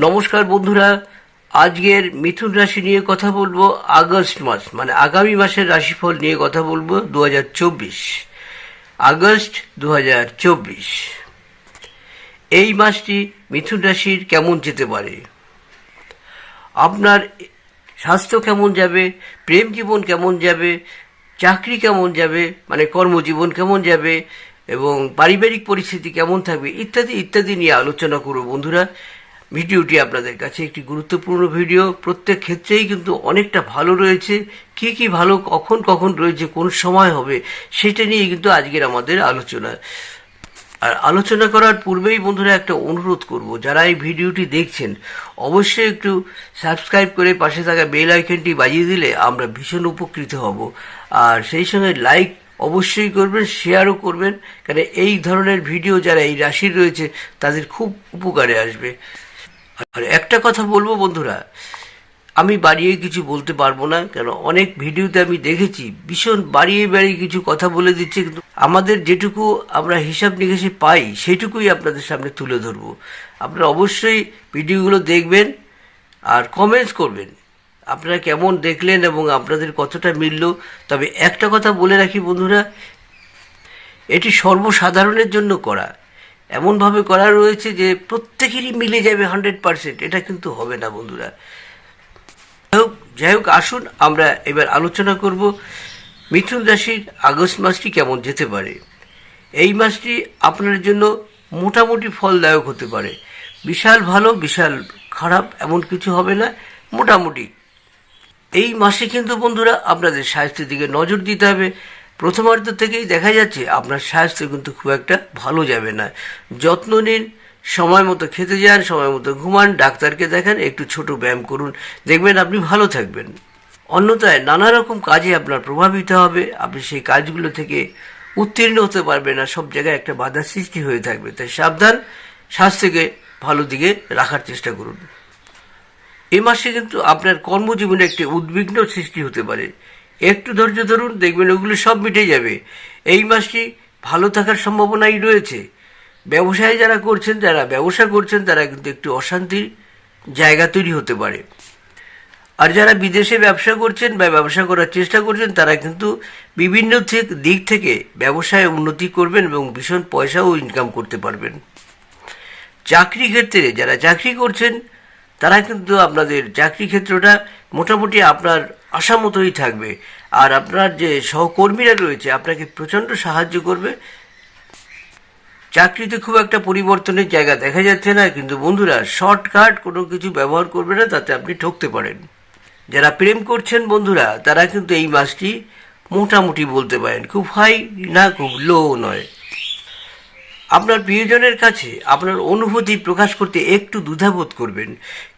নমস্কার বন্ধুরা, আজকের মিথুন রাশি নিয়ে কথা বলব, আগস্ট মাস মানে আগামী মাসের রাশিফল নিয়ে কথা বলব দু হাজার চব্বিশ। আগস্ট দু হাজার চব্বিশ। এই মাসটি মিথুন রাশির কেমন যেতে পারে? আপনার স্বাস্থ্য কেমন যাবে? প্রেম জীবন কেমন যাবে? চাকরি কেমন যাবে মানে কর্মজীবন কেমন যাবে, এবং পারিবারিক পরিস্থিতি কেমন থাকবে, ইত্যাদি ইত্যাদি নিয়ে আলোচনা করব বন্ধুরা। ভিডিওটি আপনাদের কাছে একটি গুরুত্বপূর্ণ ভিডিও। প্রত্যেক ক্ষেত্রেই কিন্তু অনেকটা ভালো রয়েছে। কি কি ভালো, কখন কখন রয়েছে, কোন সময় হবে, সেটা নিয়ে কিন্তু আজকের আমাদের আলোচনা। আর আলোচনা করার পূর্বেই বন্ধুরা একটা অনুরোধ করব, যারা এই ভিডিওটি দেখছেন, অবশ্যই একটু সাবস্ক্রাইব করে পাশে থাকা বেল আইকনটি বাজিয়ে দিলে আমরা ভীষণ উপকৃত হব। আর সেই সঙ্গে লাইক অবশ্যই করবেন, শেয়ারও করবেন কারণ এই ধরনের ভিডিও যারা এই রাশির রয়েছে, তাদের খুব উপকারে আসবে। আর একটা কথা বলব বন্ধুরা আমি বাড়িয়ে কিছু বলতে পারব না, কেন অনেক ভিডিওতে আমি দেখেছি, ভীষণ বাড়িয়ে বাড়িয়ে কিছু কথা বলে দিচ্ছে, কিন্তু আমাদের যেটুকু আমরা হিসাব নিকেশে পাই সেটুকুই আপনাদের সামনে তুলে ধরবো। আপনারা অবশ্যই ভিডিওগুলো দেখবেন আর কমেন্টস করবেন, আপনারা কেমন দেখলেন এবং আপনাদের কতটা মিলল। তবে একটা কথা বলে রাখি বন্ধুরা, এটি সর্বসাধারণের জন্য করা। এমনভাবে করা রয়েছে যে প্রত্যেকেরই মিলে যাবে হান্ড্রেড পারসেন্ট এটা কিন্তু হবে না বন্ধুরা। হোক যাই হোক আসুন, আমরা এবার আলোচনা করব মিথুন রাশির আগস্ট মাসটি কেমন যেতে পারে। এই মাসটি আপনার জন্য মোটামুটি ফলদায়ক হতে পারে। বিশাল ভালো, বিশাল খারাপ, এমন কিছু হবে না, মোটামুটি। এই মাসে কিন্তু বন্ধুরা আপনাদের স্বাস্থ্যের দিকে নজর দিতে হবে। প্রথমার্ধ থেকেই দেখা যাচ্ছে আপনার স্বাস্থ্য কিন্তু খুব একটা ভালো যাবে না। যত্ন নিন সময় মতো খেতে যান, সময় মতো ঘুমান, ডাক্তারকে দেখান, একটু ছোট ব্যায়াম করুন। দেখবেন আপনি ভালো থাকবেন। অন্যথায় নানা রকম কাজে আপনার প্রভাবিত হবে। আপনি সেই কাজগুলো থেকে উত্তীর্ণ হতে পারবেন না। সব জায়গায় একটা বাধা সৃষ্টি হয়ে থাকবে। তাই সাবধান, স্বাস্থ্যকে ভালো দিকে রাখার চেষ্টা করুন। এ মাসে কিন্তু আপনার কর্মজীবনে একটি উদ্বিগ্ন সৃষ্টি হতে পারে। একটু ধৈর্য ধরুন, দেখবেন ওগুলো সব মিটে যাবে। এই মাসটি ভালো থাকার সম্ভাবনাই রয়েছে। ব্যবসায় যারা করছেন, যারা ব্যবসা করছেন, তারা কিন্তু একটু অশান্তির জায়গা তৈরি হতে পারে। আর যারা বিদেশে ব্যবসা করছেন বা ব্যবসা করার চেষ্টা করছেন, তারা কিন্তু বিভিন্ন দিক থেকে ব্যবসায় উন্নতি করবেন এবং ভীষণ পয়সাও ইনকাম করতে পারবেন। চাকরি ক্ষেত্রে যারা চাকরি করছেন, তারা কিন্তু আপনাদের চাকরি ক্ষেত্রটা মোটামুটি আপনার আশা মতোই থাকবে। আর আপনার যে সহকর্মীরা রয়েছে, আপনাকে প্রচণ্ড সাহায্য করবে। চাকরিতে খুব একটা পরিবর্তনের জায়গা দেখা যাচ্ছে না, কিন্তু বন্ধুরা, শর্টকাট কোনো কিছু ব্যবহার করবে না, তাতে আপনি ঠকতে পারেন। যারা প্রেম করছেন বন্ধুরা, তারা কিন্তু এই মাসটি মোটামুটি বলতে পারেন, খুব হাই না খুব লো নয়। আপনার প্রিয়জনের কাছে আপনার অনুভূতি প্রকাশ করতে একটু দ্বিধাবোধ করবেন,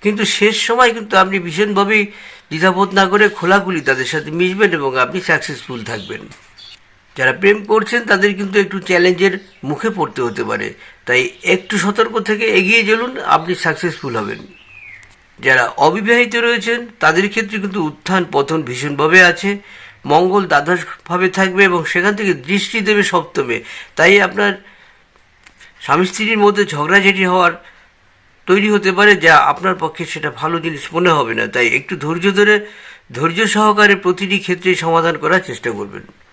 কিন্তু শেষ সময় কিন্তু আপনি ভীষণভাবেই দ্বিধাবোধ না করে খোলাখুলি তাদের সাথে মিশবেন এবং আপনি সাকসেসফুল থাকবেন। যারা প্রেম করছেন, তাদের কিন্তু একটু চ্যালেঞ্জের মুখে পড়তে হতে পারে। তাই একটু সতর্ক থেকে এগিয়ে চলুন, আপনি সাকসেসফুল হবেন। যারা অবিবাহিত রয়েছেন, তাদের ক্ষেত্রে কিন্তু উত্থান পতন ভীষণভাবে আছে। মঙ্গল দ্বাদশভাবে থাকবে এবং সেখান থেকে দৃষ্টি দেবে সপ্তমে। তাই আপনার স্বামী স্ত্রীর মধ্যে ঝগড়াঝাটি হওয়ার তৈরি হতে পারে, যা আপনার পক্ষে সেটা ভালো জিনিস মনে হবে না। তাই একটু ধৈর্য ধরে, ধৈর্য সহকারে প্রতিটি ক্ষেত্রে সমাধান করার চেষ্টা করবেন।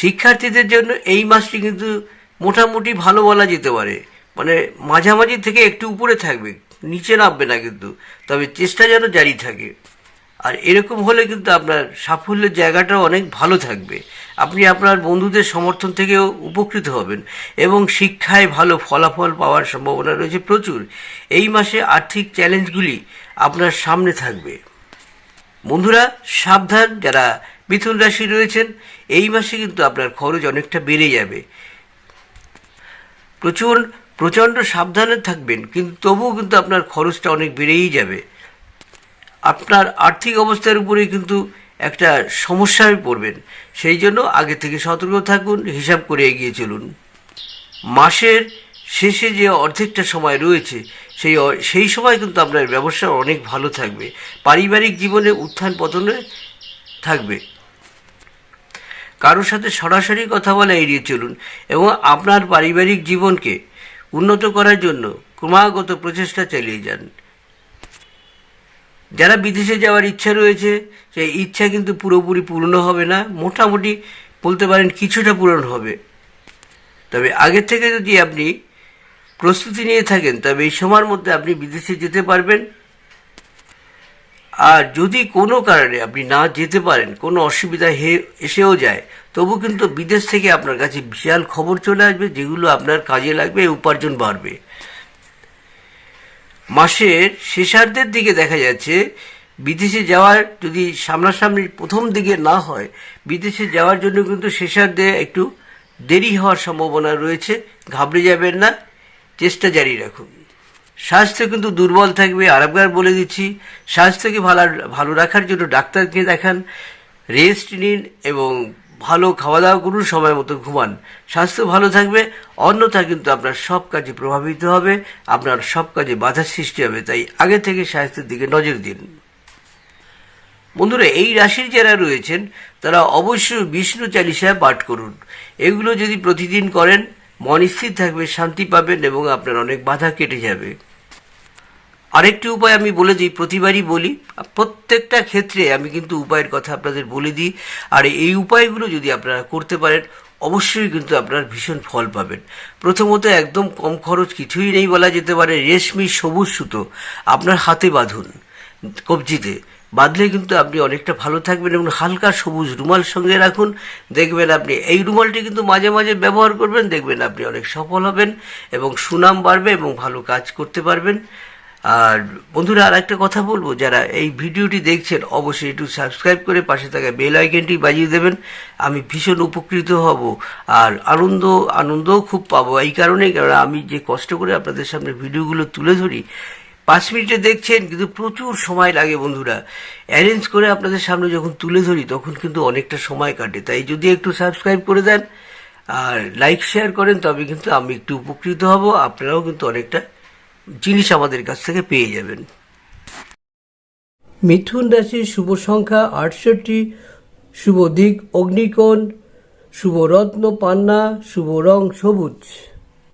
শিক্ষার্থীদের জন্য এই মাসটি কিন্তু মোটামুটি ভালো বলা যেতে পারে। মানে মাঝামাঝি থেকে একটু উপরে থাকবে, নিচে নামবে না কিন্তু, তবে চেষ্টা যেন জারি থাকে। আর এরকম হলে কিন্তু আপনার সাফল্যের জায়গাটাও অনেক ভালো থাকবে। আপনি আপনার বন্ধুদের সমর্থন থেকেও উপকৃত হবেন এবং শিক্ষায় ভালো ফলাফল পাওয়ার সম্ভাবনা রয়েছে প্রচুর। এই মাসে আর্থিক চ্যালেঞ্জগুলি আপনার সামনে থাকবে। বন্ধুরা, সাবধান, যারা মিথুন রাশি রয়েছেন, এই মাসে কিন্তু আপনার খরচ অনেকটা বেড়ে যাবে। প্রচুর, প্রচণ্ড সাবধানে থাকবেন, কিন্তু তবুও কিন্তু আপনার খরচটা অনেক বেড়েই যাবে। আপনার আর্থিক অবস্থার উপরে কিন্তু একটা সমস্যায় পড়বেন। সেই জন্য আগে থেকে সতর্ক থাকুন, হিসাব করে এগিয়ে চলুন। মাসের শেষে যে অর্ধেকটা সময় রয়েছে, সেই সেই সময় কিন্তু আপনার ব্যবসা অনেক ভালো থাকবে। পারিবারিক জীবনে উত্থান পতনে থাকবে। কারোর সাথে সরাসরি কথা বলা এড়িয়ে চলুন এবং আপনার পারিবারিক জীবনকে উন্নত করার জন্য ক্রমাগত প্রচেষ্টা চালিয়ে যান। যারা বিদেশে যাওয়ার ইচ্ছা রয়েছে, সেই ইচ্ছা কিন্তু পুরোপুরি পূর্ণ হবে না। মোটামুটি বলতে পারেন কিছুটা পূরণ হবে। তবে আগের থেকে যদি আপনি প্রস্তুতি নিয়ে থাকেন, তবে এই সময়ের মধ্যে আপনি বিদেশে যেতে পারবেন। আর যদি কোনো কারণে আপনি না যেতে পারেন, কোনো অসুবিধা এসেও যায়, তবু কিন্তু বিদেশ থেকে আপনার কাছে বিশাল খবর চলে আসবে, যেগুলো আপনার কাজে লাগবে, উপার্জন বাড়বে। মাসের শেষার্ধের দিকে দেখা যাচ্ছে, বিদেশে যাওয়ার যদি সামনাসামনি প্রথম দিকে না হয়, বিদেশে যাওয়ার জন্য কিন্তু শেষার্ধে একটু দেরি হওয়ার সম্ভাবনা রয়েছে, ঘাবড়ে যাবেন না, চেষ্টা জারি রাখুন। স্বাস্থ্য কিন্তু দুর্বল থাকবে আরামগার বলে দিচ্ছি। স্বাস্থ্যকে ভালো ভালো রাখার জন্য ডাক্তারকে দেখান, রেস্ট নিন এবং ভালো খাওয়া দাওয়া করুন, সময় মতো ঘুমান। স্বাস্থ্য ভালো থাকবে, অন্যথা কিন্তু আপনার সব কাজে প্রভাবিত হবে, আপনার সব কাজে বাধার সৃষ্টি হবে। তাই আগে থেকে স্বাস্থ্যের দিকে নজর দিন। বন্ধুরা, এই রাশির যারা রয়েছেন, তারা অবশ্যই বিষ্ণু চালিসা পাঠ করুন। এগুলো যদি প্রতিদিন করেন, মন স্থির থাকবে, শান্তি পাবেন এবং আপনার অনেক বাধা কেটে যাবে। আরেকটি উপায় আমি বলে দিই, প্রতিবারই বলি প্রত্যেকটা ক্ষেত্রে আমি কিন্তু উপায়ের কথা আপনাদের বলে দিই, আর এই উপায়গুলো যদি আপনারা করতে পারেন, অবশ্যই কিন্তু আপনার ভীষণ ফল পাবেন। প্রথমত, একদম কম খরচ কিছুই নেই বলা যেতে পারে, রেশমি সবুজ সুতো আপনার হাতে বাঁধুন, কবজিতে। বাঁধলে কিন্তু আপনি অনেকটা ভালো থাকবেন এবং হালকা সবুজ রুমাল সঙ্গে রাখুন, দেখবেন আপনি, এই রুমালটি কিন্তু মাঝে মাঝে ব্যবহার করবেন, দেখবেন আপনি অনেক সফল হবেন এবং সুনাম বাড়বে এবং ভালো কাজ করতে পারবেন। আর বন্ধুরা আর একটা কথা বলব, যারা এই ভিডিওটি দেখছেন, অবশ্যই একটু সাবস্ক্রাইব করে পাশে থাকা বেল আইকনটি বাজিয়ে দেবেন। আমি ভীষণ উপকৃত হব আর আনন্দ, আনন্দও খুব পাবো। এই কারণেই কারণ আমি যে কষ্ট করে আপনাদের সামনে ভিডিওগুলো তুলে ধরি, পাঁচ মিনিটে দেখছেন, কিন্তু প্রচুর সময় লাগে বন্ধুরা। অ্যারেঞ্জ করে আপনাদের সামনে যখন তুলে ধরি, তখন কিন্তু অনেকটা সময় কাটে। তাই যদি একটু সাবস্ক্রাইব করে দেন আর লাইক শেয়ার করেন, তবে কিন্তু আমি একটু উপকৃত হব। আপনারাও কিন্তু অনেকটা জিনিস আমাদের কাছ থেকে পেয়ে যাবেন। মিথুন রাশির শুভ সংখ্যা আটষট্টি, শুভ দিক অগ্নিকোণ, শুভ রত্ন পান্না, শুভ রং সবুজ।